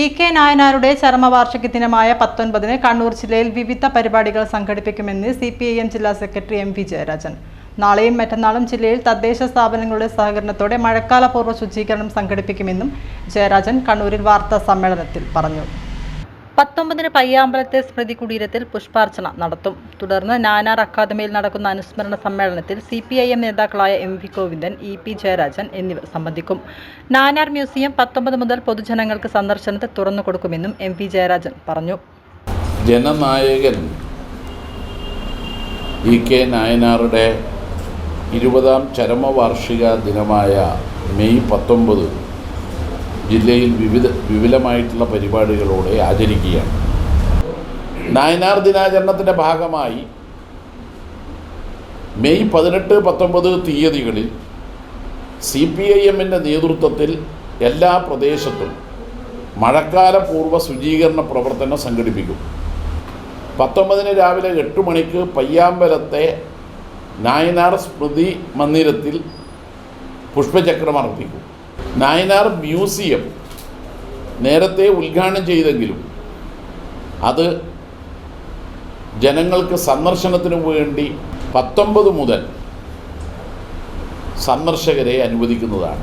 E K നായനാരുടെ ചരമവാർഷിക ദിനമായ പത്തൊൻപതിന് കണ്ണൂർ ജില്ലയിൽ വിവിധ പരിപാടികൾ സംഘടിപ്പിക്കുമെന്ന് സി പി ഐ എം ജില്ലാ സെക്രട്ടറി എം വി ജയരാജൻ. നാളെയും മറ്റന്നാളും ജില്ലയിൽ തദ്ദേശ സ്ഥാപനങ്ങളുടെ സഹകരണത്തോടെ മഴക്കാലപൂർവ ശുചീകരണം സംഘടിപ്പിക്കുമെന്നും ജയരാജൻ കണ്ണൂരിൽ വാർത്താ സമ്മേളനത്തിൽ പറഞ്ഞു പത്തൊമ്പതിന് പയ്യാമ്പലത്തെ സ്മൃതി കുടീരത്തിൽ പുഷ്പാർച്ചന നടത്തും. തുടർന്ന് നാനാർ അക്കാദമിയിൽ നടക്കുന്ന അനുസ്മരണ സമ്മേളനത്തിൽ സി പി ഐ എം നേതാക്കളായ M V Govindan E P Jayarajan എന്നിവർ സംബന്ധിക്കും. നാനാർ മ്യൂസിയം പത്തൊമ്പത് മുതൽ പൊതുജനങ്ങൾക്ക് സന്ദർശനത്തെ തുറന്നു കൊടുക്കുമെന്നും എം വി ജയരാജൻ പറഞ്ഞു. ജനനായകൻ ഇ കെ നായനാറുടെ ഇരുപതാം ചരമവാർഷിക ദിനമായ മെയ് പത്തൊമ്പത് ജില്ലയിൽ വിവിധ വിപുലമായിട്ടുള്ള പരിപാടികളോടെ ആചരിക്കുകയാണ്. നായനാർ ദിനാചരണത്തിന്റെ ഭാഗമായി മെയ് പതിനെട്ട് പത്തൊമ്പത് തീയതികളിൽ സി പി ഐ എമ്മിന്റെ നേതൃത്വത്തിൽ എല്ലാ പ്രദേശത്തും മഴക്കാല പൂർവ ശുചീകരണ പ്രവർത്തനം സംഘടിപ്പിക്കും. പത്തൊമ്പതിന് രാവിലെ എട്ട് മണിക്ക് പയ്യാമ്പലത്തെ നായനാർ സ്മൃതി മന്ദിരത്തിൽ പുഷ്പചക്രം അർപ്പിക്കും. നായനാർ മ്യൂസിയം നേരത്തെ ഉദ്ഘാടനം ചെയ്തെങ്കിലും അത് ജനങ്ങൾക്ക് സന്ദർശനത്തിന് വേണ്ടി പത്തൊമ്പത് മുതൽ സന്ദർശകരെ അനുവദിക്കുന്നതാണ്.